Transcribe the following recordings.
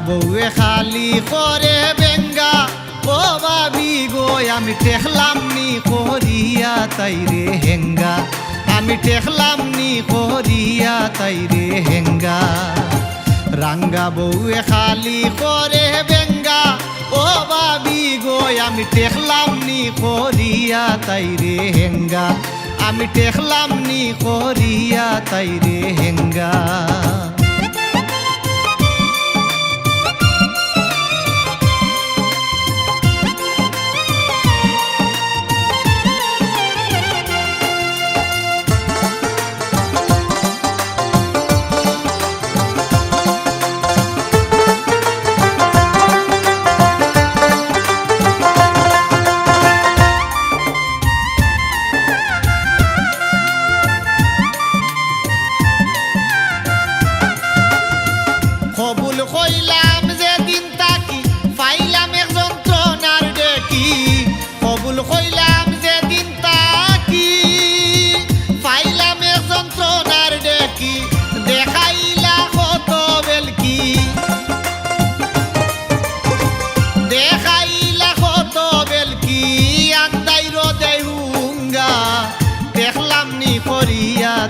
বউয়ে খালি করে বেঙ্গা। ও বাবি গো, আমি টেখলাম নি করিয়া, তাই রে হেঙ্গা। আমি টেখলাম নি করিয়া, তাই রে হেঙ্গা। রাঙ্গা বউয়ে খালি করে বেঙ্গা। ও বাবি গো, আমি টেখলাম নি করিয়া, তাই রে হেঙ্গা। আমি টেখলাম নি করিয়া, তাই রে হেঙ্গা।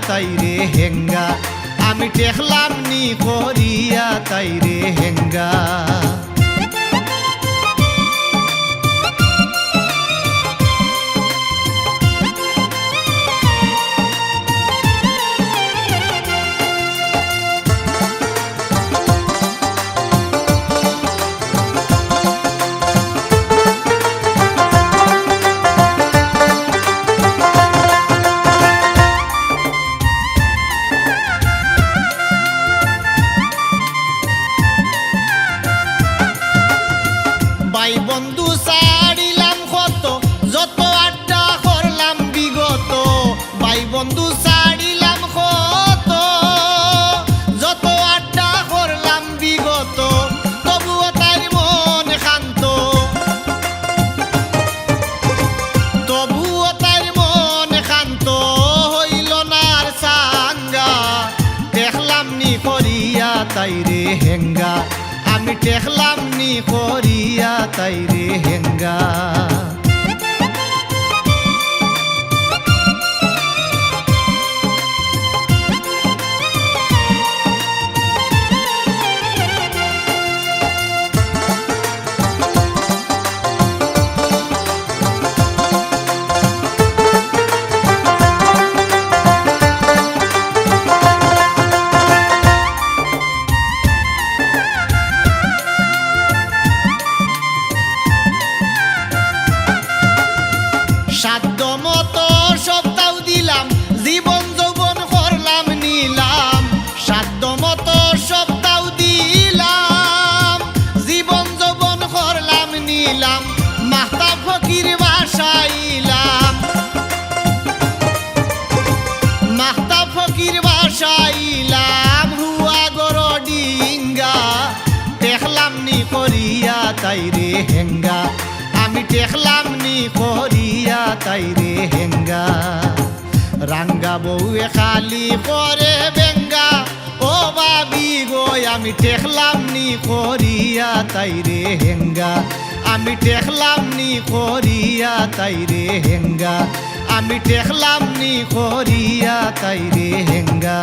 তাই রে হেঙ্গা। আমি টেকলাম নি করিয়া তাই রে হেঙ্গা। করিয়া তাই রে হেঙ্গা। আমি টেকলাম নি করিয়া তাই রে হেঙ্গা। সাধ্য মতো সপ্তাহ দিলাম, জীবন যৌবন করলাম, নিলাম। সাধ্য মতো সপ্তাহ দিলাম, জীবন যৌবন করলাম, নিলাম। মাতা ফকির বাসাইলাম। মাতা ফকির বাসাইলাম, হুয়া গর ডিঙ্গা। দেখলাম নি করিয়া তাই রে হেঙ্গা। আমি দেখলাম নি করিয়া তাই রে হেঙ্গা। রাঙ্গা বউয়ে খালি করে বেঙ্গা। ও বাবি গো, আমি দেখলাম নি করিয়া তাই রে হেঙ্গা। আমি দেখলাম নি করিয়া তাই রে হেঙ্গা। আমি দেখলাম নি করিয়া তাই রে হেঙ্গা।